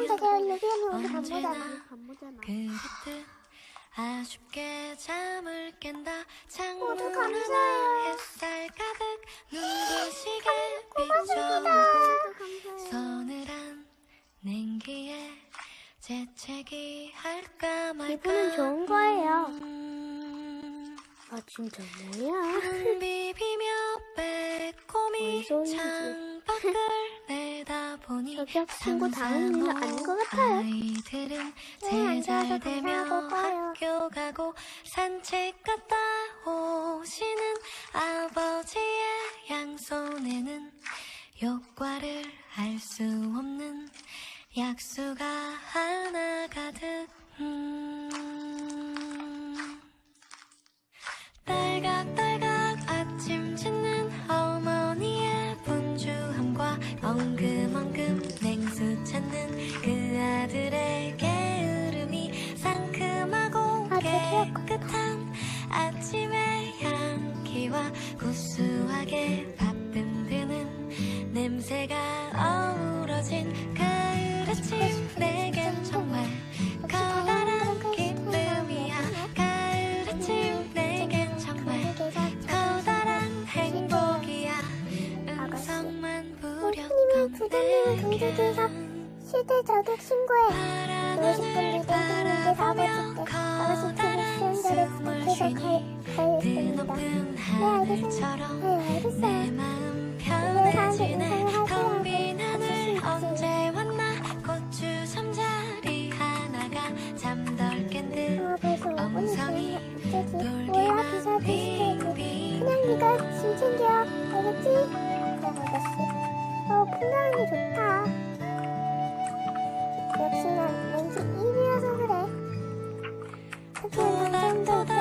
되게 여기는 우리 언제나 간보잖아. 간보잖아. 그랬듯 아쉽게 잠을 깬다 창문. 하나 햇살 가득 눈부시게 비춰오고. 서늘한 냉기에 재채기 할까 말까 기분은 좋은 거예요. 음, 아 진짜 뭐야? 눈 비비며 빼꼼히? 창밖을 저기요, 친구 다른 일은 아닌 것 같아요. 네, 앉아서 감사하고 꺼요. 학교 가고 산책 갔다 오시는 아버지의 양손에는 효과를 알 수 없는 약수가 하나 가득 음. 향기와 구수하게 바쁨드는 냄새가 어우러진 가을 아침. 내겐 정말 커다란 기쁨이야. 가을 아침 내겐 정말 커다란 행복이야. 음성만 부렸던 내겐 시대 저격 신고해. 파란 그러고 싶은 하늘 일동생님께 바라보며 사고 아 하늘처럼 네, 내. 마음 편해지네 텅 빈 하늘 언제 왔나 고추 삼자리 하나가 잠덜 깬듯 아 벌써 5분이 엉성이 비서 돌기만. 빙빙 그냥 네가 짐 챙겨. 알겠지? 그래. 어 풍경이 좋다. 역시 난 왠지 일이어서 그래. 당장도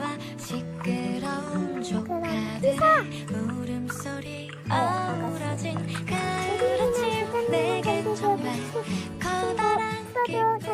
와 시끄러운 조카들의 울음소리 어우러진 가을 아침 내겐 정말 커다란. 잘